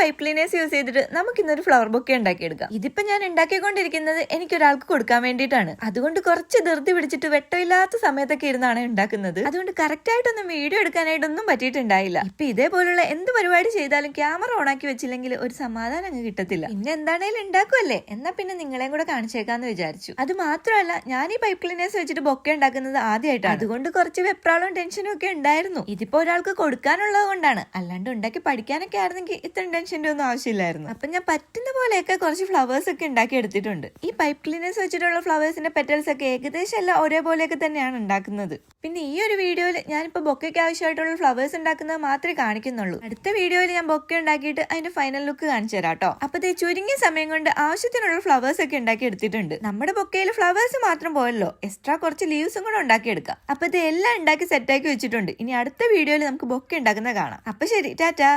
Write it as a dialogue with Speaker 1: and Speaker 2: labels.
Speaker 1: Pipe cleaners use ചെയ്തിട്ട് നമുക്ക് ഇന്നൊരു ഫ്ലവർ ബൊക്കെ ഉണ്ടാക്കിയെടുക്കാം. ഇതിപ്പോ ഞാൻ ഉണ്ടാക്കിക്കൊണ്ടിരിക്കുന്നത് എനിക്ക് ഒരാൾക്ക് കൊടുക്കാൻ വേണ്ടിയിട്ടാണ്. അതുകൊണ്ട് കുറച്ച് ധൃതി പിടിച്ചിട്ട് വെട്ടമില്ലാത്ത സമയത്തൊക്കെ ഇരുന്നാണ് ഉണ്ടാക്കുന്നത്. അതുകൊണ്ട് കറക്റ്റ് ആയിട്ടൊന്നും വീഡിയോ എടുക്കാനായിട്ടൊന്നും പറ്റിയിട്ടുണ്ടായില്ല. ഇപ്പൊ ഇതേപോലുള്ള എന്ത് പരിപാടി ചെയ്താലും ക്യാമറ ഓണാക്കി വെച്ചില്ലെങ്കിൽ ഒരു സമാധാനം അങ്ങ് കിട്ടത്തില്ല. പിന്നെ എന്താണേലും ഉണ്ടാക്കുമല്ലേ എന്നാ പിന്നെ നിങ്ങളെയും കൂടെ കാണിച്ചേക്കാന്ന് വിചാരിച്ചു. അത് മാത്രമല്ല ഞാൻ ഈ പൈപ്പ് ക്ലീനേഴ്സ് വെച്ചിട്ട് ബൊക്കെ ഉണ്ടാക്കുന്നത് ആദ്യമായിട്ടാണ് അതുകൊണ്ട് കുറച്ച് വെപ്രാളും ടെൻഷനും ഒക്കെ ഉണ്ടായിരുന്നു. ഇതിപ്പോ ഒരാൾക്ക് കൊടുക്കാനുള്ളത് കൊണ്ടാണ്. അല്ലാണ്ട് ഉണ്ടാക്കി പഠിക്കാനൊക്കെ ആയിരുന്നെങ്കിൽ ഇത്രയും ടെൻഷന്റെ ഒന്നും ആവശ്യമില്ലായിരുന്നു. അപ്പൊ ഞാൻ പറ്റുന്ന പോലെയൊക്കെ കുറച്ച് ഫ്ലവേഴ്സ് ഒക്കെ ഉണ്ടാക്കി എടുത്തിട്ടുണ്ട്. ഈ പൈപ്പ് ക്ലീനേഴ്സ് വെച്ചിട്ടുള്ള ഫ്ലവേഴ്സിന്റെ പെറ്റൽസ് ഒക്കെ ഏകദേശം എല്ലാം ഒരേപോലെയൊക്കെ തന്നെയാണ് ഉണ്ടാക്കുന്നത്. പിന്നെ ഈ ഒരു വീഡിയോയിൽ ഞാനിപ്പോ ബൊക്കയ്ക്ക് ആവശ്യമായിട്ടുള്ള ഫ്ലവേഴ്സ് ഉണ്ടാക്കുന്നത് മാത്രമേ കാണിക്കുന്നുള്ളൂ. അടുത്ത വീഡിയോയിൽ ഞാൻ ബൊക്കെ ഉണ്ടാക്കിയിട്ട് അതിന്റെ ഫൈനൽ ലുക്ക് കാണിച്ചു തരാം കേട്ടോ അപ്പോൾ ദേ ചുരുങ്ങിയ സമയം കൊണ്ട് ആവശ്യത്തിനുള്ള ഫ്ലവേഴ്സ് ഒക്കെ ഉണ്ടാക്കി എടുത്തിട്ടുണ്ട്. നമ്മുടെ ബൊക്കയിൽ ഫ്ലവേഴ്സ് മാത്രം പോയല്ലോ. എക്സ്ട്രാ കുറച്ച് ലീവ്സും കൂടെ ഉണ്ടാക്കിയെടുക്കാം അപ്പോൾ ഇത് എല്ലാം ഉണ്ടാക്കി സെറ്റാക്കി വെച്ചിട്ടുണ്ട്. ഇനി അടുത്ത വീഡിയോയിൽ നമുക്ക് ബൊക്കെ ഉണ്ടാക്കുന്ന കാണാം. അപ്പോൾ ശരി ടാറ്റാ.